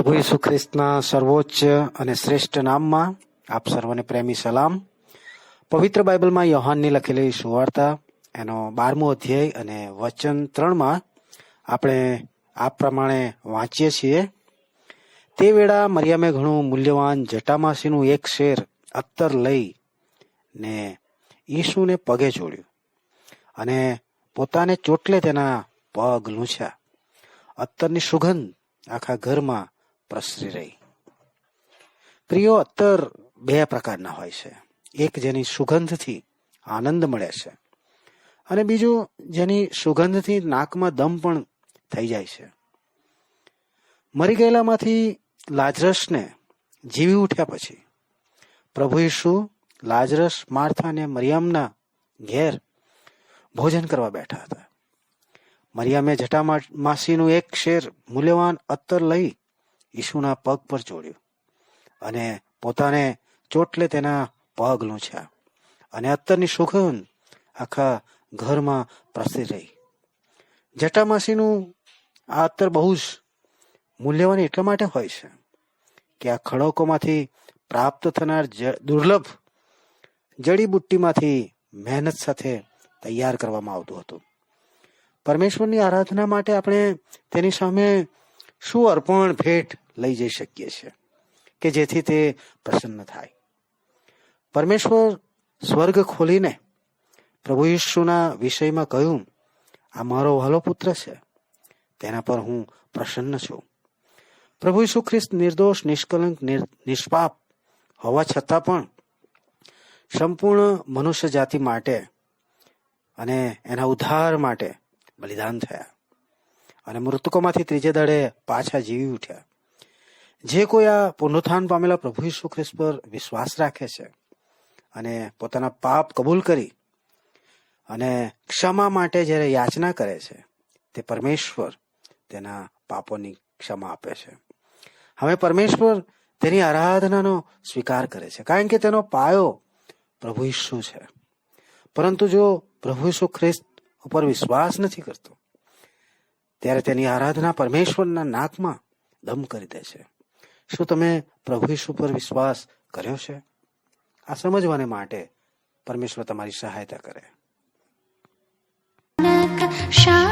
પ્રભુ ઈસુ ખ્રિસ્તના સર્વોચ્ચ અને શ્રેષ્ઠ નામમાં આપ સર્વને પ્રેમી સલામ. પવિત્ર બાઇબલમાં યોહાનની લખેલી સુવાર્તા, એનો બારમો અધ્યાય અને વચન ત્રણમાં આપણે આ પ્રમાણે વાંચીએ છીએ. તે વેળા મર્યામે ઘણું મૂલ્યવાન જટામાસીનું એક શેર અત્તર લઈ ને ઈસુને પગે જોડ્યું અને પોતાને ચોટલે તેના પગ લૂછ્યા. અત્તરની સુગંધ આખા ઘરમાં પ્રસરી રહી. પ્રિયો, અત્તર બે પ્રકારના હોય છે. એક જેની સુગંધથી આનંદ મળે છે અને બીજું જેની સુગંધથી નાકમાં દમ પણ થઈ જાય છે. મરી ગયેલામાંથી લાજરસને જીવી ઉઠ્યા પછી પ્રભુ ઈસુ લાજરસ, માર્થા અને મરિયમના ઘેર ભોજન કરવા બેઠા હતા. મરિયમે જટા માસીનું એક શેર મૂલ્યવાન અત્તર લઈ ઈસુના પગ પર જોડ્યું અને પોતાને ચોટલે તેના પગ લૂછ્યા. અને અત્તરની સુગંધ આખા ઘરમાં પ્રસરી રહી. જટામાસીનું આ અત્તર બહુ જ મૂલ્યવાન એટલા માટે હોય છે કે આ ખડકોમાંથી પ્રાપ્ત થનાર દુર્લભ જડીબુટ્ટીમાંથી મહેનત સાથે તૈયાર કરવામાં આવતું હતું. પરમેશ્વરની આરાધના માટે આપણે તેની સામે શું અર્પણ ભેટ લઈ જઈ શકીએ છીએ, કે જેથી તે પ્રસન્ન થાય. પરમેશ્વર સ્વર્ગ ખોલીને પ્રભુ ઈશુના વિષયમાં કહ્યું, આ મારો વહાલો પુત્ર છે, તેના પર હું પ્રસન્ન છું. પ્રભુ ઈસુ ખ્રિસ્ત નિર્દોષ, નિષ્કલંક નિષ્પાપ હોવા છતાં પણ સંપૂર્ણ મનુષ્ય જાતિ માટે અને એના ઉદ્ધાર માટે બલિદાન થયા. અને મૃતકોમાંથી ત્રીજે દળે પાછા જીવી ઉઠ્યા. જે કોઈ આ પુનરુત્થાન પામેલા પ્રભુ ઈસુ ખ્રિસ્ત પર વિશ્વાસ રાખે છે અને પોતાના પાપ કબૂલ કરી અને ક્ષમા માટે જ્યારે યાચના કરે છે, તે પરમેશ્વર તેના પાપોની ક્ષમા આપે છે. હવે પરમેશ્વર તેની આરાધનાનો સ્વીકાર કરે છે, કારણ કે તેનો પાયો પ્રભુ ઈસુ છે. પરંતુ જો પ્રભુ ઈસુ ખ્રિસ્ત ઉપર વિશ્વાસ નથી કરતો ત્યારે તેની આરાધના પરમેશ્વરના નાકમાં દમ કરી દે છે. શું તમે પ્રભુ ઈસુ પર વિશ્વાસ કર્યો છે? આ સમજવાને માટે પરમેશ્વર તમારી સહાયતા કરે. શાંતિ